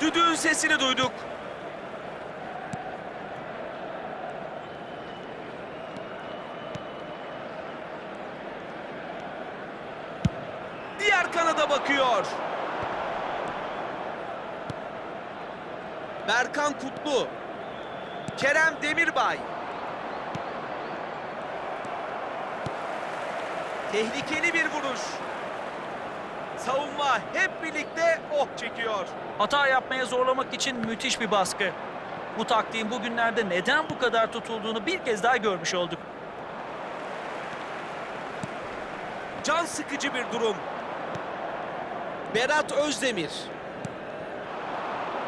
Düdüğün sesini duyduk. Diğer kanada bakıyor. Berkan Kutlu. Kerem Demirbay. Tehlikeli bir vuruş. Savunma hep birlikte oh çekiyor. Hata yapmaya zorlamak için müthiş bir baskı. Bu taktiğin bugünlerde neden bu kadar tutulduğunu bir kez daha görmüş olduk. Can sıkıcı bir durum. Berat Özdemir.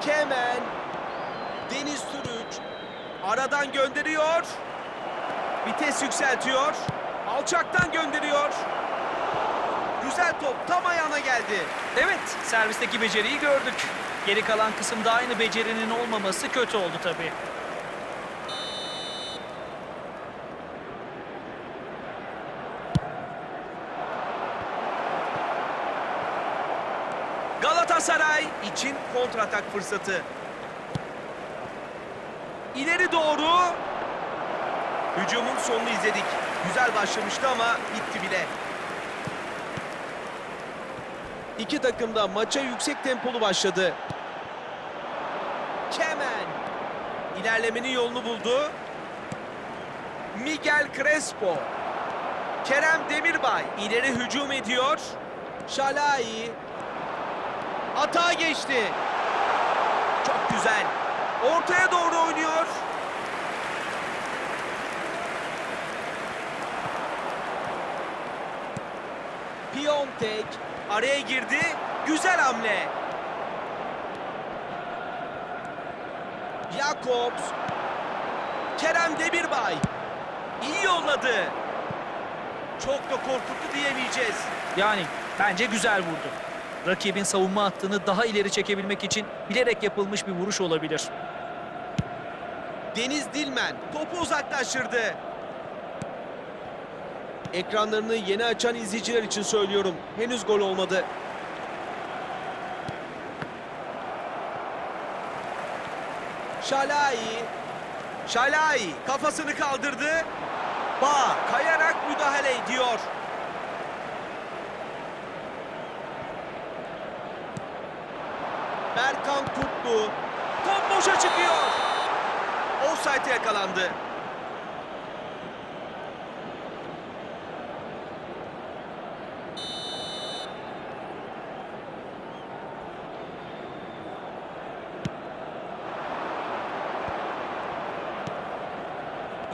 Kemen. Deniz Türüç. Aradan gönderiyor. Vites yükseltiyor. Alçaktan gönderiyor. Güzel top tam ayağına geldi. Evet, servisteki beceriyi gördük. Geri kalan kısımda aynı becerinin olmaması kötü oldu tabii. Galatasaray için kontratak fırsatı. İleri doğru. Hücumun sonunu izledik. Güzel başlamıştı ama bitti bile. İki takım da maça yüksek tempolu başladı. Kemen. İlerlemenin yolunu buldu. Miguel Crespo. Kerem Demirbay ileri hücum ediyor. Şalai Hata geçti. Çok güzel. Ortaya doğru oynuyor. Piontek araya girdi. Güzel hamle. Jakobs. Kerem Demirbay. İyi yolladı. Çok da korkuttu diyemeyeceğiz. Yani bence güzel vurdu. Rakibin savunma hattını daha ileri çekebilmek için bilerek yapılmış bir vuruş olabilir. Deniz Dilmen topu uzaklaştırdı. Ekranlarını yeni açan izleyiciler için söylüyorum. Henüz gol olmadı. Şalai. Şalai kafasını kaldırdı. Ba kayarak müdahale ediyor. Berkan Kutlu. Top boşa çıkıyor. Offside'e yakalandı.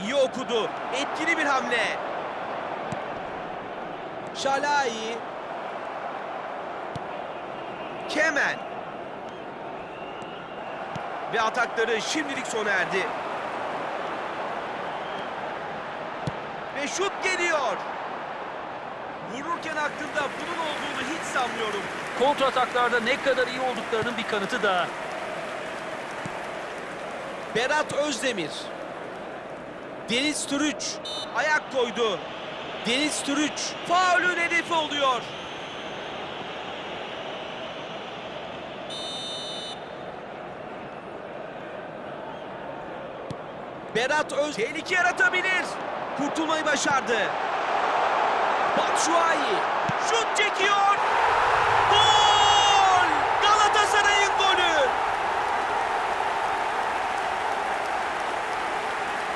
İyi okudu. Etkili bir hamle. Şalai. Kemen. Ve atakları şimdilik sona erdi. Ve şut geliyor. Vururken aklında bunun olduğunu hiç sanmıyorum. Kontrataklarda ne kadar iyi olduklarının bir kanıtı daha. Berat Özdemir. Deniz Türüç ayak koydu. Deniz Türüç faulün hedefi oluyor. Berat Öz tehlike yaratabilir. Kurtulmayı başardı. Batshuayi şut çekiyor. Gol! Galatasaray'ın golü.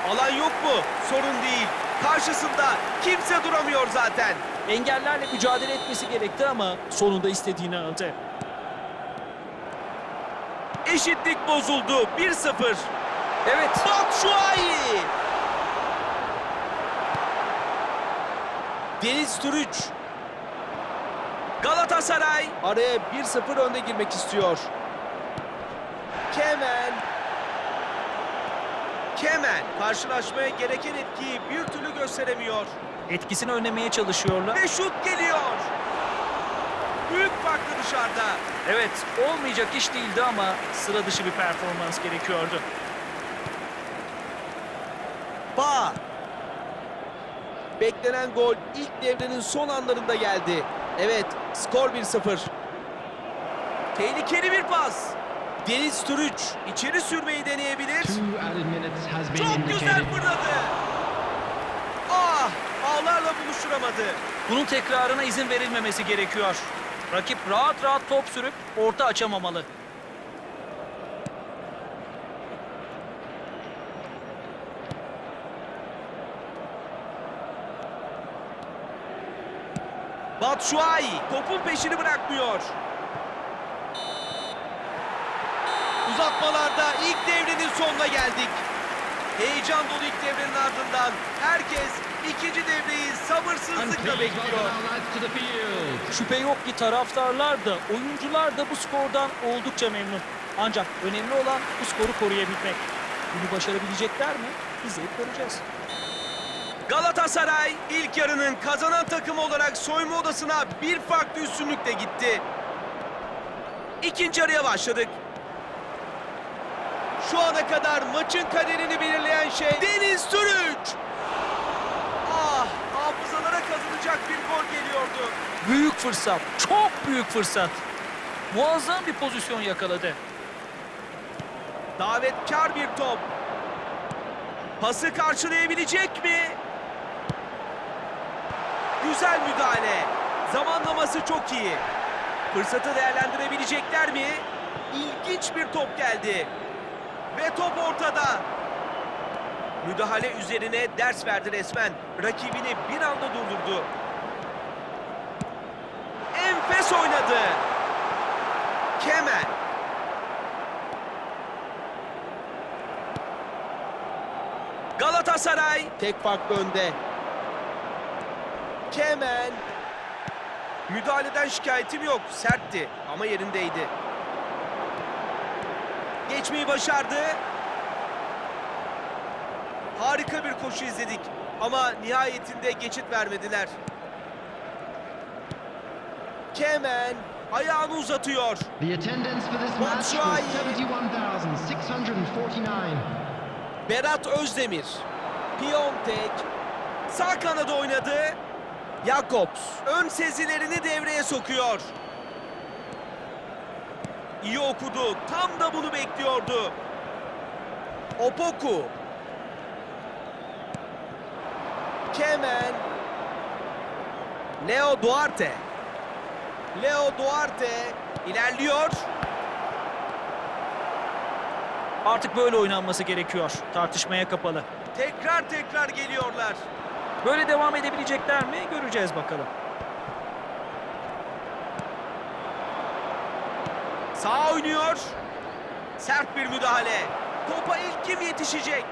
Alan yok mu? Sorun değil. Karşısında kimse duramıyor zaten. Engellerle mücadele etmesi gerekti ama sonunda istediğini aldı. Eşitlik bozuldu. 1-0. Evet, Batshuayi. Deniz Türüç. Galatasaray araya 1-0 önde girmek istiyor. Kemen. Kemen karşılaşmaya gereken etkiyi bir türlü gösteremiyor. etkisini önlemeye çalışıyorlar. Ve şut geliyor. Büyük farklı dışarıda. Evet, olmayacak iş değildi ama sıra dışı bir performans gerekiyordu. Ba. Beklenen gol ilk devrenin son anlarında geldi. Evet, skor 1-0. Tehlikeli bir pas. Deniz Türüç içeri sürmeyi deneyebilir. Çok güzel fırladı. Ah, ağlarla buluşturamadı. Bunun tekrarına izin verilmemesi gerekiyor. Rakip rahat rahat top sürüp orta açamamalı. Batshuayi topun peşini bırakmıyor. Uzatmalarda ilk devrenin sonuna geldik. Heyecan dolu ilk devrenin ardından herkes ikinci devreyi sabırsızlıkla bekliyor. Şüphe yok ki taraftarlar da oyuncular da bu skordan oldukça memnun. Ancak önemli olan bu skoru koruyabilmek. Bunu başarabilecekler mi? İzleyip göreceğiz. Galatasaray ilk yarının kazanan takımı olarak soyunma odasına bir farklı üstünlükle gitti. İkinci yarıya başladık. Şu ana kadar maçın kaderini belirleyen şey Deniz Türüç. Ah, hafızalara kazanacak bir gol geliyordu. Büyük fırsat, çok büyük fırsat. Muazzam bir pozisyon yakaladı. Davetkar bir top. Pası karşılayabilecek mi? Güzel müdahale. Zamanlaması çok iyi. Fırsatı değerlendirebilecekler mi? İlginç bir top geldi. Ve top ortada. Müdahale üzerine ders verdi resmen. Rakibini bir anda durdurdu. Enfes oynadı. Kemal. Galatasaray tek farklı önde. Kemen. Müdahaleden şikayetim yok. Sertti ama yerindeydi. Geçmeyi başardı. Harika bir koşu izledik. Ama nihayetinde geçit vermediler. Kemen ayağını uzatıyor. The attendance for this match was Batshuayi. 71,649. Berat Özdemir. Piontek. Sağ kanada oynadı. Jakobs. Ön sezilerini devreye sokuyor. İyi okudu. Tam da bunu bekliyordu. Opoku. Kemen. Leo Duarte. Leo Duarte ilerliyor. Artık böyle oynanması gerekiyor. Tartışmaya kapalı. Tekrar tekrar geliyorlar. Böyle devam edebilecekler mi? Göreceğiz bakalım. Sağ oynuyor. Sert bir müdahale. Topa ilk kim yetişecek?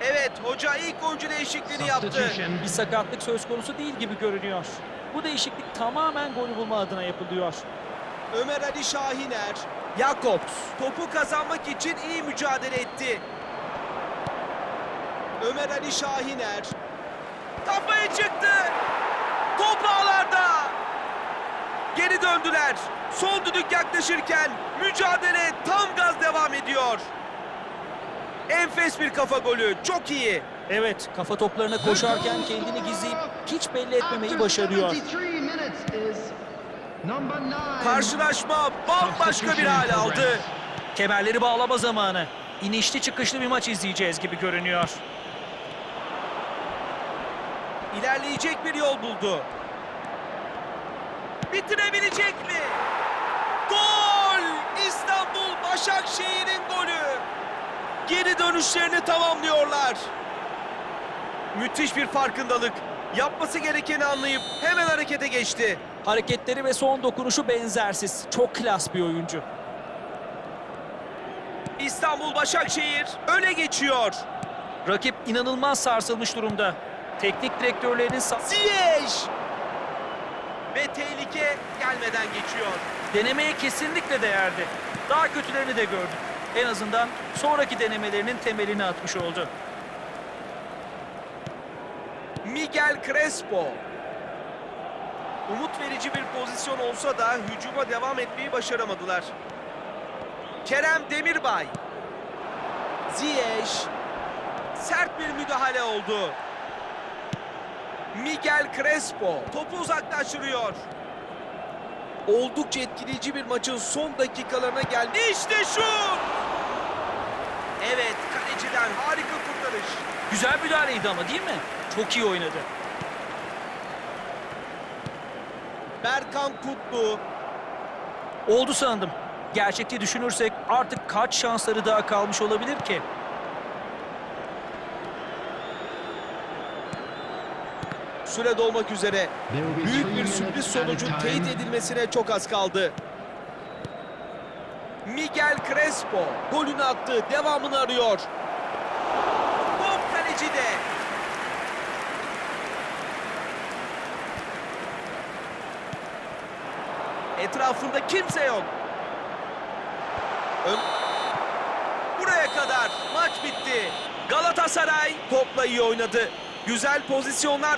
Evet, hoca ilk oyuncu değişikliğini yaptı. Bir sakatlık söz konusu değil gibi görünüyor. Bu değişiklik tamamen golü bulma adına yapılıyor. Ömer Ali Şahiner. Jakobs topu kazanmak için iyi mücadele etti. Ömer Ali Şahiner. Kafaya çıktı. Top ağlarda. Geri döndüler. Son düdük yaklaşırken mücadele tam gaz devam ediyor. Enfes bir kafa golü. Çok iyi. Evet, kafa toplarına koşarken kendini gizleyip hiç belli etmemeyi başarıyor. After 73 minutes is number 9. Karşılaşma bambaşka bir hal aldı. Kemerleri bağlama zamanı. İnişli çıkışlı bir maç izleyeceğiz gibi görünüyor. İlerleyecek bir yol buldu. Bitirebilecek mi? Gol! İstanbul Başakşehir'in golü. Geri dönüşlerini tamamlıyorlar. Müthiş bir farkındalık. Yapması gerekeni anlayıp hemen harekete geçti. Hareketleri ve son dokunuşu benzersiz. Çok klas bir oyuncu. İstanbul Başakşehir öne geçiyor. Rakip inanılmaz sarsılmış durumda. Teknik direktörlerinin Ziyech! Ve tehlike gelmeden geçiyor. denemeye kesinlikle değerdi. Daha kötülerini de gördük. En azından sonraki denemelerinin temelini atmış oldu. Miguel Crespo. Umut verici bir pozisyon olsa da hücuma devam etmeyi başaramadılar. Kerem Demirbay. Ziyech. Sert bir müdahale oldu. Miguel Crespo topu uzaklaştırıyor. Oldukça etkileyici bir maçın son dakikalarına geldi. İşte şut! Evet, kaleciden harika kurtarış. Güzel müdahaleydi ama değil mi? Çok iyi oynadı. Berkan Kutlu. Oldu sandım. Gerçekte düşünürsek artık kaç şansları daha kalmış olabilir ki? Süre dolmak üzere. Büyük bir sürpriz sonucun teyit edilmesine çok az kaldı. Miguel Crespo golünü attı. Devamını arıyor. Top kalecide. Etrafında kimse yok. Ön... Buraya kadar maç bitti. Galatasaray topla iyi oynadı. Güzel pozisyonlar